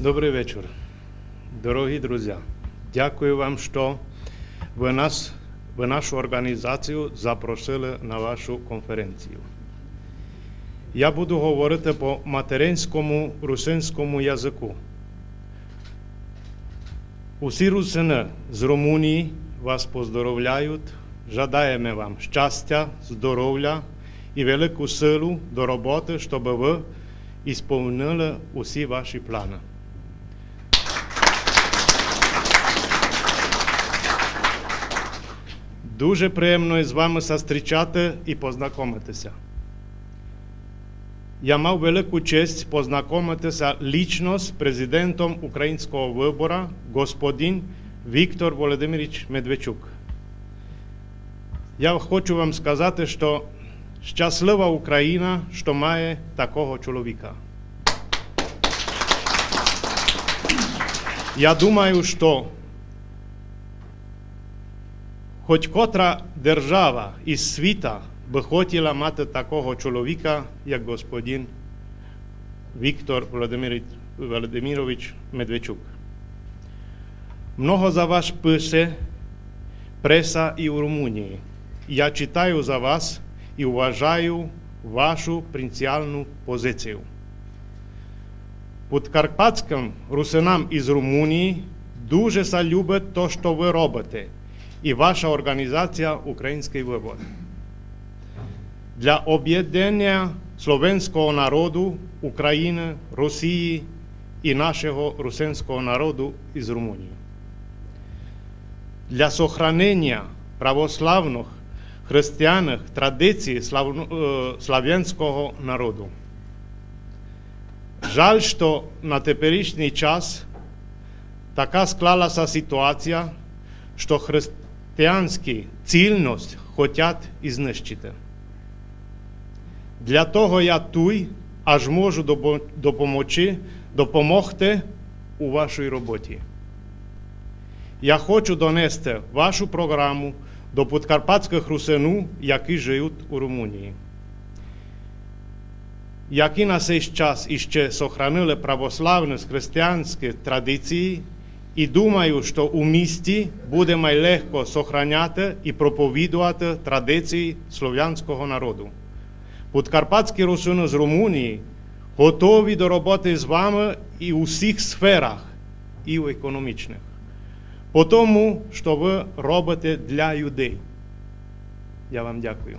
Добрий вечір, дорогі друзі. Дякую вам, що ви нас, ви нашу організацію запросили на вашу конференцію. Я буду говорити по материнському русинському язику. Усі русини з Румунії вас поздоровляють. Жадаємо вам щастя, здоров'я і велику силу до роботи, щоб ви ісполнили усі ваші плани. Дуже приємно з вами зустрічати і познайомитися. Я мав велику честь познайомитися лічно з президентом українського вибору, господин Віктор Володимирович Медведчук. Я хочу вам сказати, що щаслива Україна, що має такого чоловіка. Я думаю, що хоч котра держава із світа би хотіла мати такого чоловіка, як господин Віктор Володимирович, Медведчук. Много за вас пише преса і у Румунії. Я читаю за вас і вважаю вашу принципіальну позицію. Подкарпатським русинам із Румунії дуже салюбить то, що ви робите, і ваша організація Український вибор. Для об'єднання словенського народу, України, Росії і нашого русинського народу із Румунії. Для сохранення православних християних традицій е, слав'янського народу. Жаль, що на теперішній час така склалася ситуація, що християнські цільність хочуть і знищити. Для того я туй, аж можу допо- допомогти, допомогти у вашій роботі. Я хочу донести вашу програму до подкарпатських русину, які живуть у Румунії. Які на цей час іще сохранили православні християнські традиції, і думаю, що у місті буде найлегко сохраняти і проповідувати традиції слов'янського народу. Подкарпатські русини з Румунії готові до роботи з вами і у всіх сферах, і у економічних. По тому, що ви робите для людей. Я вам дякую.